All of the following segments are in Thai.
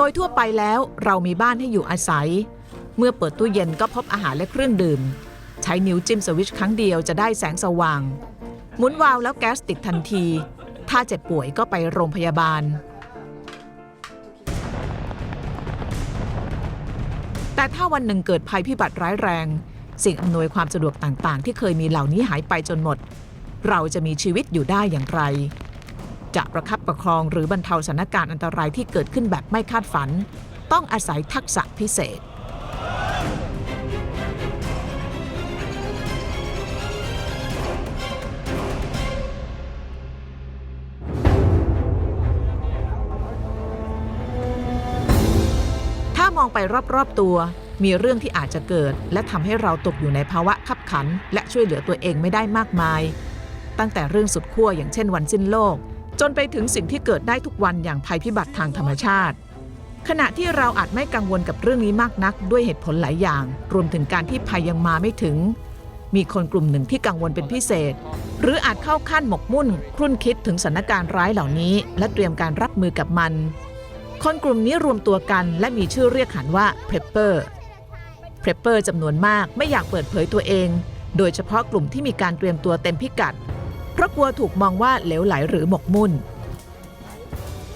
โดยทั่วไปแล้วเรามีบ้านให้อยู่อาศัย เมื่อเปิดตู้เย็นก็พบอาหารและเครื่องดื่ม ใช้นิ้วจิ้มสวิตช์ครั้งเดียวจะได้แสงสว่าง หมุนวาล์วแล้วแก๊สติดทันที ถ้าเจ็บป่วยก็ไปโรงพยาบาล แต่ถ้าวันหนึ่งเกิดภัยพิบัติร้ายแรง สิ่งอำนวยความสะดวกต่างๆ ที่เคยมีเหล่านี้หายไปจนหมด เราจะมีชีวิตอยู่ได้อย่างไร จะประคับประคองหรือบรรเทาสถานการณ์อันตรายที่เกิดขึ้นแบบไม่คาดฝัน ต้องอาศัยทักษะพิเศษ ถ้ามองไปรอบ ๆ ตัว มีเรื่องที่อาจจะเกิด และทำให้เราตกอยู่ในภาวะขับขัน และช่วยเหลือตัวเองไม่ได้มากมาย ตั้งแต่เรื่องสุดขั้วอย่างเช่นวันสิ้นโลก จนไปถึงสิ่งที่เกิดได้ทุกวันอย่างภัยพิบัติทางธรรมชาติ ขณะที่เราอาจไม่กังวลกับเรื่องนี้มากนัก ด้วยเหตุผลหลายอย่าง รวมถึงการที่ภัยยังมาไม่ถึง มีคนกลุ่มหนึ่งที่กังวลเป็นพิเศษ หรืออาจเข้าขั้นหมกมุ่น ครุ่นคิดถึงสถานการณ์ร้ายเหล่านี้ และเตรียมการรับมือกับมัน คนกลุ่มนี้รวมตัวกัน และมีชื่อเรียกขานว่า Prepper Prepper จำนวนมากไม่อยากเปิดเผยตัวเอง โดยเฉพาะกลุ่มที่มีการเตรียมตัวเต็มพิกัด เพราะกลัวถูกมองว่าเหลวไหลหรือหมกมุ่น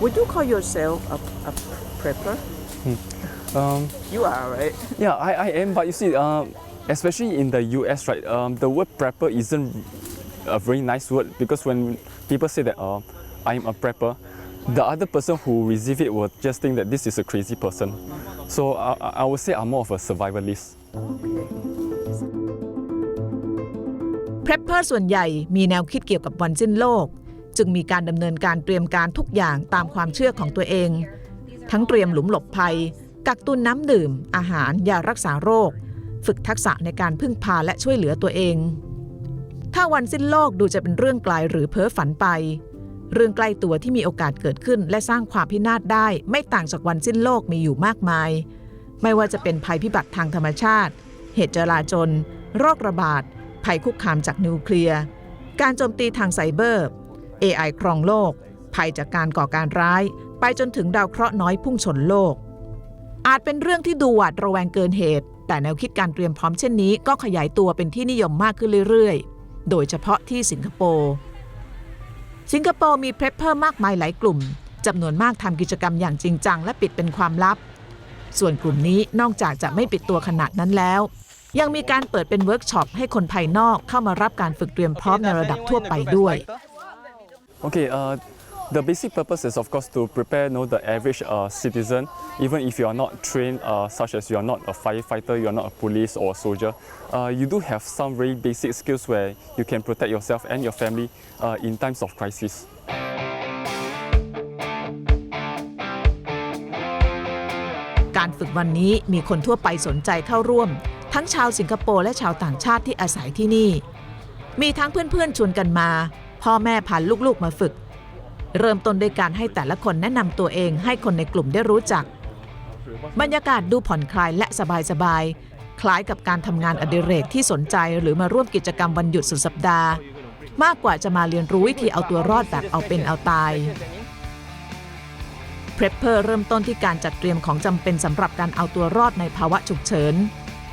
Would you call yourself a, a prepper? Um, You are, right? yeah, I, I am, but you see, um, especially in the US, right, um, the word prepper isn't a very nice word because when people say that uh, I'm a prepper, the other person who receive it will just think that this is a crazy person. So I, I I would say I'm more of a survivalist. Prepper ส่วนใหญ่มีแนวคิดเกี่ยวกับวันสิ้นโลก จึงมีการดำเนินการเตรียมการทุกอย่างตามความเชื่อของตัวเอง ทั้งเตรียมหลุมหลบภัย กักตุนน้ำดื่ม อาหารยารักษาโรค ฝึกทักษะในการพึ่งพาและช่วยเหลือตัวเอง ถ้าวันสิ้นโลกดูจะเป็นเรื่องไกลหรือเพ้อฝันไป เรื่องใกล้ตัวที่มีโอกาสเกิดขึ้นและสร้างความพินาศได้ ไม่ต่างจากวันสิ้นโลกมีอยู่มากมาย ไม่ว่าจะเป็นภัยพิบัติทางธรรมชาติ เหตุจลาจลโรคระบาด ภัยคุกคามจากนิวเคลียร์ การโจมตีทางไซเบอร์ AI ครองโลก ภัยจากการก่อการร้าย ไปจนถึงดาวเคราะห์น้อยพุ่งชนโลก อาจเป็นเรื่องที่ดูหวาดระแวงเกินเหตุ แต่แนวคิดการเตรียมพร้อมเช่นนี้ ก็ขยายตัวเป็นที่นิยมมากขึ้นเรื่อยๆ โดยเฉพาะที่สิงคโปร์ สิงคโปร์มีเพร p เ e อร์มากมายหลายกลุ่มจำนวนมากทำกิจกรรมอย่างจริงจังและปิดเป็นความลับ ส่วนกลุ่มนี้นอกจากจะไม่ปิดตัวขนาดนั้นแล้ว ยังมีการเปิดเป็นเวิร์กช็อปให้คนภายนอกเข้ามารับการฝึกเตรียมพร้อมในระดับทั่วไปด้วย Okay, uh, the basic purpose is of course to prepare you know, the average uh, citizen, even if you are not trained, uh, such as you are not a firefighter, you are not a police or a soldier, uh, you do have some very basic skills where you can protect yourself and your family uh, in times of crisis. การฝึกวันนี้มีคนทั่วไปสนใจเข้าร่วม ทั้งชาวสิงคโปร์และชาวต่างชาติที่อาศัยที่นี่ มีทั้งเพื่อนๆชวนกันมา พ่อแม่พาลูกๆมาฝึก เริ่มต้นด้วยการให้แต่ละคนแนะนำตัวเองให้คนในกลุ่มได้รู้จัก บรรยากาศดูผ่อนคลายและสบายๆคล้ายกับการทำงานอดิเรกที่สนใจหรือมาร่วมกิจกรรมวันหยุดสุดสัปดาห์ มากกว่าจะมาเรียนรู้วิธีเอาตัวรอดแบบเอาเป็นเอาตายเพร p เ e อร์เริ่มต้นที่การจัดเตรียมของจำเป็นสำหรับการเอาตัวรอดในภาวะฉุกเฉิน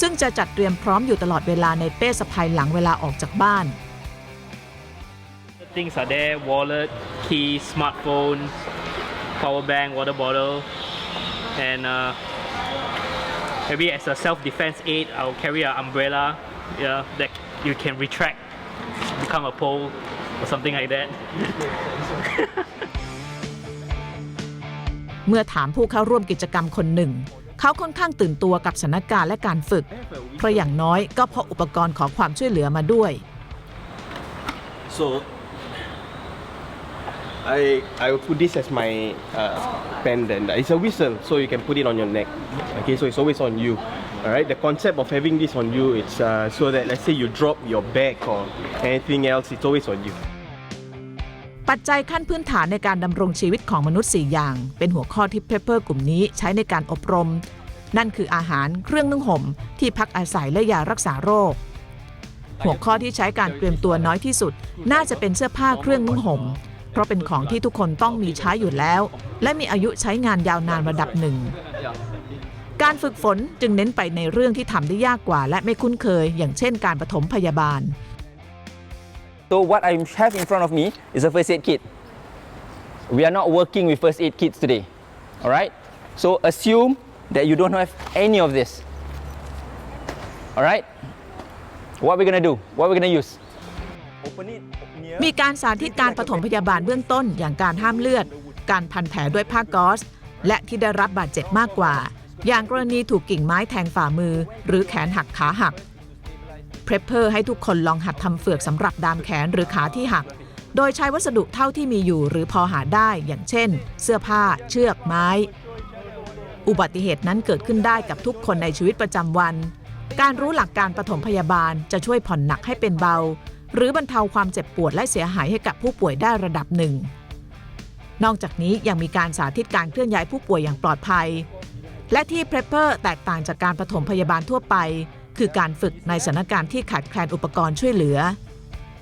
ซึ่งจะจัดเตรียมพร้อมอยู่ตลอดเวลาในเป้สะพายหลังเวลาออกจากบ้าน Things are there wallet, keys, smartphone, power bank, water bottle, and uh, maybe as a self defense aid, I'll carry an umbrella yeah, that you can retract, become a pole, or something like that. เมื่อถามผู้เข้าร่วมกิจกรรมคนหนึ่ง เขาค่อนข้างตื่นตัวกับสถานการณ์และการฝึก เพราะอย่างน้อยก็พกอุปกรณ์ขอความช่วยเหลือมาด้วย So I I will put this as my uh, pendant. It's a whistle, so you can put it on your neck. Okay, so it's always on you. All right. The concept of having this on you, it's uh, so that let's say you drop your bag or anything else, it's always on you. ปัจจัยขั้นพื้นฐานในการดำรงชีวิตของมนุษย์ 4 อย่าง เป็นหัวข้อที่เพเปอร์กลุ่มนี้ใช้ในการอบรม นั่นคืออาหารเครื่องนึ่งห่ม ที่พักอาศัยและยารักษาโรค หัวข้อที่ใช้การเตรียมตัวน้อยที่สุด น่าจะเป็นเสื้อผ้าเครื่องนุ่งห่ม เพราะเป็นของที่ทุกคนต้องมีใช้อยู่แล้ว และมีอายุใช้งานยาวนานระดับหนึ่งการฝึกฝนจึงเน้นไปในเรื่องที่ทำได้ยากกว่า และไม่คุ้นเคย อย่างเช่นการปฐมพยาบาล So what I have in front of me is a first aid kit. We are not working with first aid kits today. All right? So assume that you don't have any of this. All right? What are we going to do? What are we going to use? Open it มีการสาธิตการปฐมพยาบาลเบื้องต้นอย่างการห้ามเลือด การพันแผลด้วยผ้ากอซและที่ได้รับบาดเจ็บมากกว่า อย่างกรณีถูกกิ่งไม้แทงฝ่ามือ หรือแขนหักขาหัก เพรเพอร์ให้ทุกคนลองหัดทำเฟือกสำหรับดามแขนหรือขาที่หัก โดยใช้วัสดุเท่าที่มีอยู่หรือพอหาได้อย่างเช่น เสื้อผ้า เชือกไม้ อุบัติเหตุนั้นเกิดขึ้นได้กับทุกคนในชีวิตประจำวัน การรู้หลักการปฐมพยาบาลจะช่วยผ่อนหนักให้เป็นเบา หรือบรรเทาความเจ็บปวดและเสียหายให้กับผู้ป่วยได้ระดับหนึ่ง นอกจากนี้ยังมีการสาธิตการเคลื่อนย้ายผู้ป่วยอย่างปลอดภัย และที่เพรเปอร์แตกต่างจากการปฐมพยาบาลทั่วไป คือการฝึกในสถานการณ์ที่ขาดแคลนอุปกรณ์ช่วยเหลือ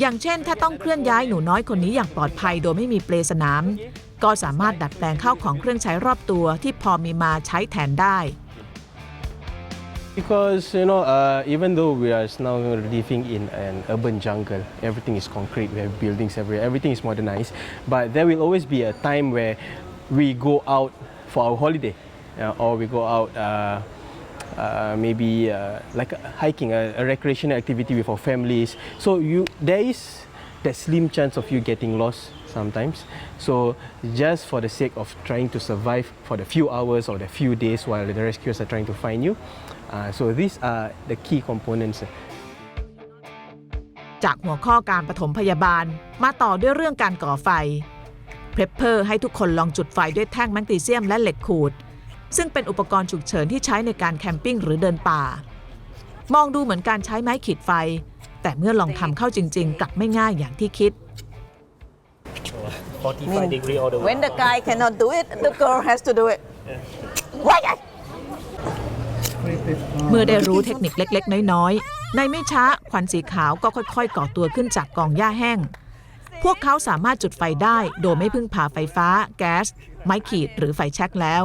อย่างเช่น ถ้าต้องเคลื่อนย้ายหนูน้อยคนนี้อย่างปลอดภัยโดยไม่มีเปลสนาม ก็สามารถดัดแปลงเข้าของเครื่องใช้รอบตัวที่พอมีมาใช้แทนได้ Because you know, uh, even though we are now living in an urban jungle, everything is concrete. We have buildings everywhere. Everything is modernized. But there will always be a time where we go out for our holiday, uh, or we go out. Uh, maybe uh, like a hiking, a, a recreational activity with our families. So you, there is that slim chance of you getting lost sometimes. So just for the sake of trying to survive for the few hours or the few days while the rescuers are trying to find you. Uh, so these are the key components. จากหัวข้อการปฐมพยาบาล มาต่อด้วยเรื่องการก่อไฟ เพร p เพอร์ให้ทุกคนลองจุดไฟด้วยแท่งแมกนีเซียมและเหล็กขูด ซึ่งเป็นอุปกรณ์ฉุกเฉินที่ใช้ในการแคมปิ้งหรือเดินป่า มองดูเหมือนการใช้ไม้ขีดไฟ แต่เมื่อลองทำเข้าจริง ๆ กลับไม่ง่ายอย่างที่คิด 45 degree all the way. When the guy cannot do it, the girl has to do it. Why? เมื่อได้รู้เทคนิคเล็ก ๆ น้อย ๆ ในไม่ช้าควันสีขาวก็ค่อย ๆ ก่อตัวขึ้นจากกองหญ้าแห้ง พวกเขาสามารถจุดไฟได้โดยไม่พึ่งพาไฟฟ้า แก๊ส ไม้ขีดหรือไฟแช็กแล้ว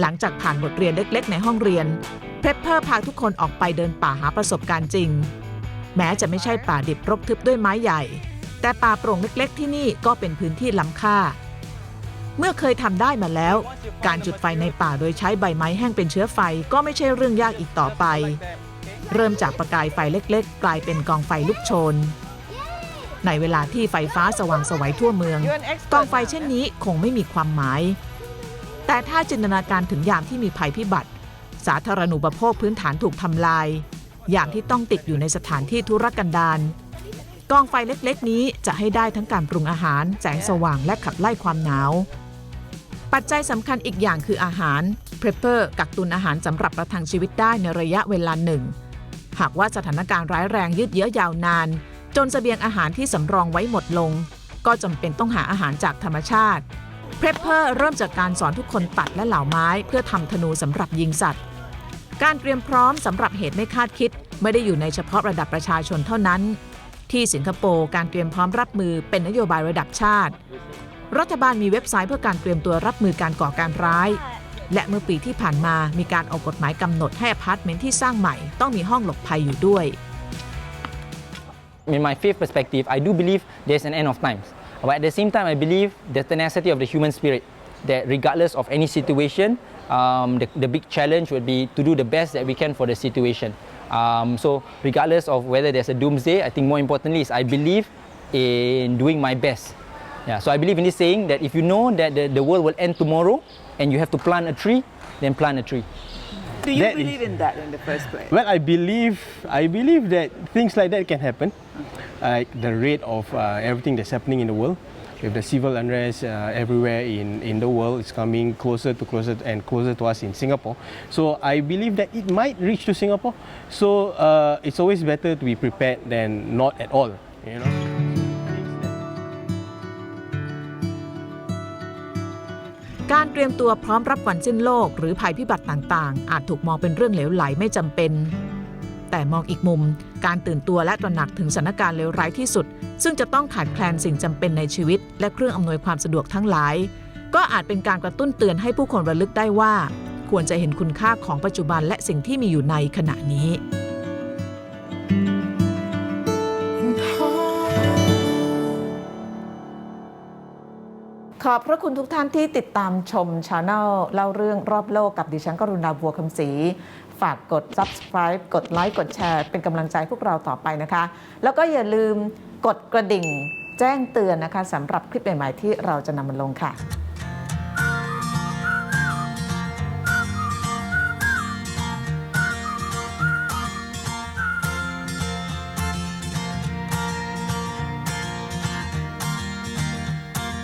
หลังจากผ่านบทเรียนเล็กๆ ในห้องเรียน เพร p เพอร์พาทุกคนออกไปเดินป่าหาประสบการณ์จริง แม้จะไม่ใช่ป่าดิบรกทึบด้วยไม้ใหญ่ แต่ป่าโปร่งเล็กๆ ที่นี่ก็เป็นพื้นที่ล้ำค่า เมื่อเคยทำได้มาแล้ว การจุดไฟในป่าโดยใช้ใบไม้แห้งเป็นเชื้อไฟก็ไม่ใช่เรื่องยากอีกต่อไป เริ่มจากประกายไฟเล็กๆ กลายเป็นกองไฟลุกโชนในเวลาที่ไฟฟ้าสว่างสวัยทั่วเมืองกองไฟเช่นนี้คงไม่มีความหมาย แต่ถ้าจินตนาการถึงยามที่มีภัยพิบัติ สาธารณูปโภคพื้นฐานถูกทำลายยามที่ต้องติดอยู่ในสถานที่ธุรกันดารกองไฟเล็กๆ นี้จะให้ได้ทั้งการปรุงอาหาร แสงสว่างและขับไล่ความหนาว ปัจจัยสำคัญอีกอย่างคืออาหารเพรเปอร์กักตุนอาหารสำหรับประทังชีวิตได้ในระยะเวลาหนึ่ง หากว่าสถานการณ์ร้ายแรงยืดเยื้อยาวนาน จนเสบียงอาหารที่สำรองไว้หมดลง ก็จำเป็นต้องหาอาหารจากธรรมชาติ เพร p เปอร์เริ่มจากการสอนทุกคนตัดและเหล่าไม้เพื่อทำธนูสำหรับยิงสัตว์ การเตรียมพร้อมสำหรับเหตุไม่คาดคิด ไม่ได้อยู่ในเฉพาะระดับประชาชนเท่านั้น ที่สิงคโปร์การเตรียมพร้อมรับมือเป็นนโยบายระดับชาติ รัฐบาลมีเว็บไซต์เพื่อการเตรียมตัวรับมือการก่อการร้าย และเมื่อปีที่ผ่านมามีการออกกฎหมายกำหนดให้อพาร์ตเมนต์ที่สร้างใหม่ต้องมีห้องหลบภัยอยู่ด้วย in my faith perspective, I do believe there's an end of times. But at the same time, I believe the tenacity of the human spirit, that regardless of any situation, um, the, the big challenge would be to do the best that we can for the situation. Um, so, regardless of whether there's a doomsday, I think more importantly is I believe in doing my best. Yeah, so I believe in this saying that if you know that the, the world will end tomorrow and you have to plant a tree, then plant a tree. Do you That is- believe in that in the first place? Well, I believe I believe that things like that can happen, like the rate of uh, everything that's happening in the world, with the civil unrest uh, everywhere in, in the world, it's coming closer to closer and closer to us in Singapore. So I believe that it might reach to Singapore. So uh, it's always better to be prepared than not at all. You know. การเตรียมตัวพร้อมรับวันสิ้นโลก หรือภัยพิบัติต่างๆ อาจถูกมองเป็นเรื่องเหลวไหลไม่จำเป็น แต่มองอีกมุม การตื่นตัวและตระหนักถึงสถานการณ์เลวร้ายที่สุด ซึ่งจะต้องขาดแคลนสิ่งจำเป็นในชีวิต และเครื่องอำนวยความสะดวกทั้งหลาย ก็อาจเป็นการกระตุ้นเตือนให้ผู้คนระลึกได้ว่า ควรจะเห็นคุณค่าของปัจจุบันและสิ่งที่มีอยู่ในขณะนี้ขอบพระคุณทุกท่านที่ติดตามชมช anel เล่าเรื่องรอบโลกกับดิฉันกรุณาบัวคำศรี ฝากกด subscribe กดไลค์กดแชร์ เป็นกำลังใจพวกเราต่อไปนะคะ แล้วก็อย่าลืมกดกระดิ่ง แจ้งเตือนนะคะสำหรับคลิปใหม่ๆที่เราจะนำมาลงค่ะ